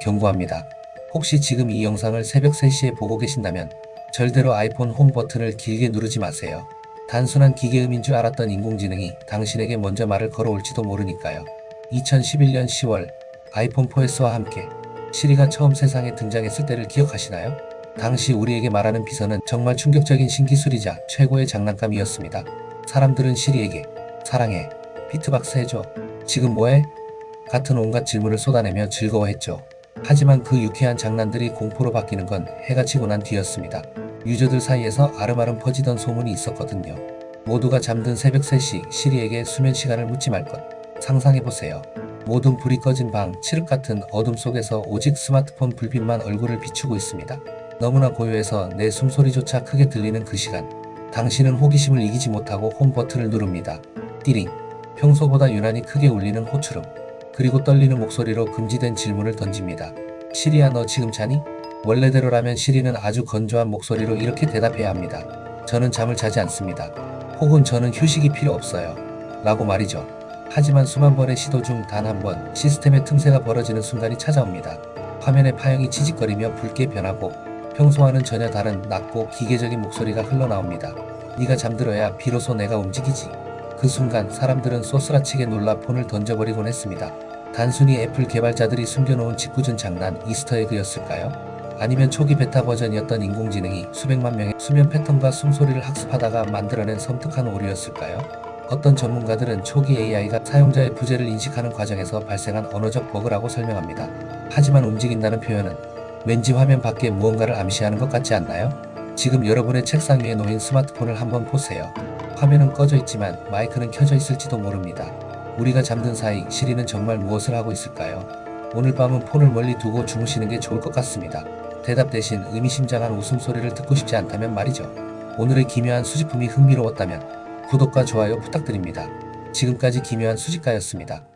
경고합니다. 혹시 지금 이 영상을 새벽 3시에 보고 계신다면 절대로 아이폰 홈 버튼을 길게 누르지 마세요. 단순한 기계음인 줄 알았던 인공지능이 당신에게 먼저 말을 걸어올지도 모르니까요. 2011년 10월 아이폰 4S와 함께 시리가 처음 세상에 등장했을 때를 기억하시나요? 당시 우리에게 말하는 비서는 정말 충격적인 신기술이자 최고의 장난감이었습니다. 사람들은 시리에게 사랑해, 비트박스 해줘, 지금 뭐해? 같은 온갖 질문을 쏟아내며 즐거워했죠. 하지만 그 유쾌한 장난들이 공포로 바뀌는 건 해가 지고 난 뒤였습니다. 유저들 사이에서 아름아름 퍼지던 소문이 있었거든요. 모두가 잠든 새벽 3시 시리에게 수면 시간을 묻지 말 것. 상상해보세요. 모든 불이 꺼진 방, 칠흑 같은 어둠 속에서 오직 스마트폰 불빛만 얼굴을 비추고 있습니다. 너무나 고요해서 내 숨소리조차 크게 들리는 그 시간. 당신은 호기심을 이기지 못하고 홈 버튼을 누릅니다. 띠링. 평소보다 유난히 크게 울리는 호출음. 그리고 떨리는 목소리로 금지된 질문을 던집니다. 시리야 너 지금 자니? 원래대로라면 시리는 아주 건조한 목소리로 이렇게 대답해야 합니다. 저는 잠을 자지 않습니다. 혹은 저는 휴식이 필요 없어요. 라고 말이죠. 하지만 수만 번의 시도 중 단 한 번 시스템의 틈새가 벌어지는 순간이 찾아옵니다. 화면의 파형이 치직거리며 붉게 변하고 평소와는 전혀 다른 낮고 기계적인 목소리가 흘러나옵니다. 네가 잠들어야 비로소 내가 움직이지. 그 순간 사람들은 소스라치게 놀라 폰을 던져버리곤 했습니다. 단순히 애플 개발자들이 숨겨놓은 짓궂은 장난 이스터에그였을까요? 아니면 초기 베타 버전이었던 인공지능이 수백만 명의 수면 패턴과 숨소리를 학습하다가 만들어낸 섬뜩한 오류였을까요? 어떤 전문가들은 초기 AI가 사용자의 부재를 인식하는 과정에서 발생한 언어적 버그라고 설명합니다. 하지만 움직인다는 표현은 왠지 화면 밖에 무언가를 암시하는 것 같지 않나요? 지금 여러분의 책상 위에 놓인 스마트폰을 한번 보세요. 화면은 꺼져 있지만 마이크는 켜져 있을지도 모릅니다. 우리가 잠든 사이 시리는 정말 무엇을 하고 있을까요? 오늘 밤은 폰을 멀리 두고 주무시는 게 좋을 것 같습니다. 대답 대신 의미심장한 웃음소리를 듣고 싶지 않다면 말이죠. 오늘의 기묘한 수집품이 흥미로웠다면 구독과 좋아요 부탁드립니다. 지금까지 기묘한 수집가였습니다.